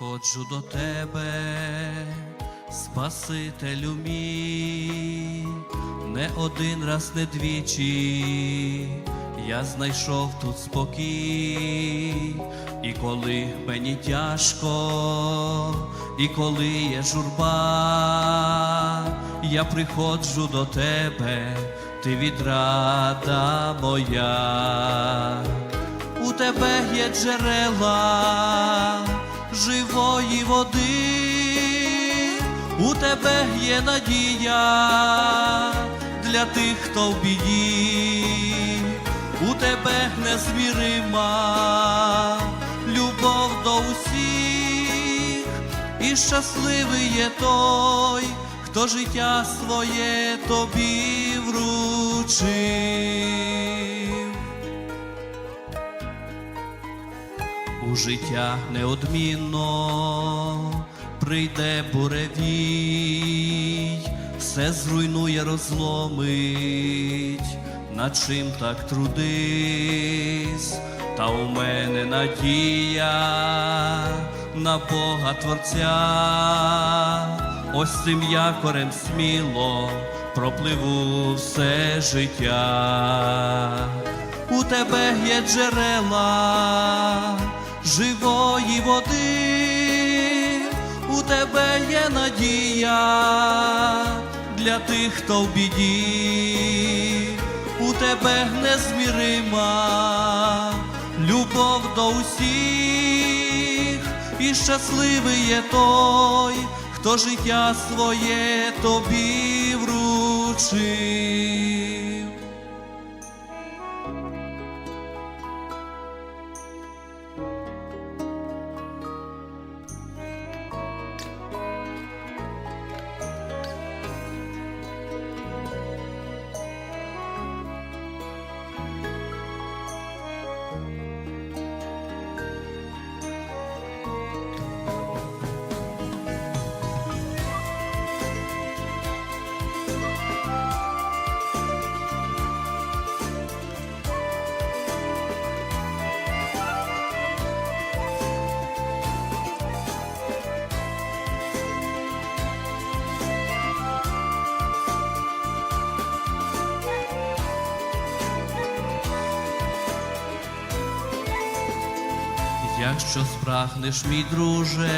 приходжу до тебе, Спасителю мій, не один раз, не двічі, я знайшов тут спокій, і коли мені тяжко, і коли є журба, я приходжу до тебе, ти відрада моя. У тебе є джерела живої води, у тебе є надія для тих, хто в біді, у тебе незмірима любов до усіх, і щасливий є той, хто життя своє тобі вручив. У життя неодмінно. Прийде буревій, все зруйнує, розломить, над чим так трудись, та у мене надія на Бога Творця, ось цим якорем сміло пропливу все життя. У тебе є джерела живої води, у тебе є надія для тих, хто в біді, у тебе незмірима любов до усіх, і щасливий є той, хто життя своє тобі вручив. Якщо спрагнеш, мій друже,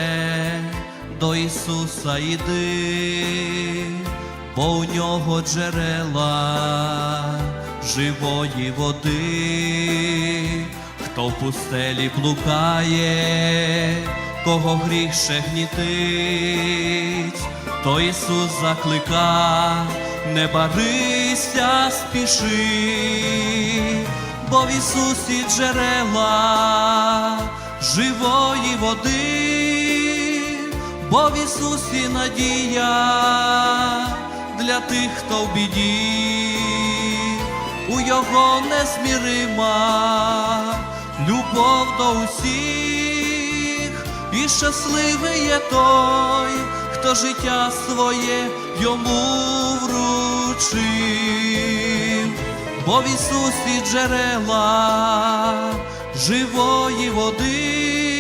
до Ісуса йди, бо у нього джерела живої води, хто в пустелі блукає, кого гріх ще гнітить, то Ісус заклика, не барися, спіши, бо в Ісусі джерела живої води, бо в Ісусі надія для тих, хто в біді, у Його незмірима любов до усіх, і щасливий є той, хто життя своє йому вручив бо в Ісусі джерела живої води,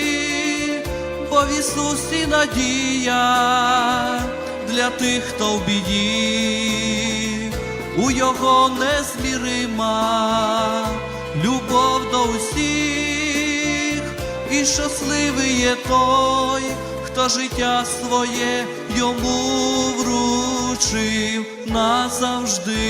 бо в Ісусі надія для тих, хто в біді, у Його незмірима любов до усіх, і щасливий є той, хто життя своє йому вручив назавжди.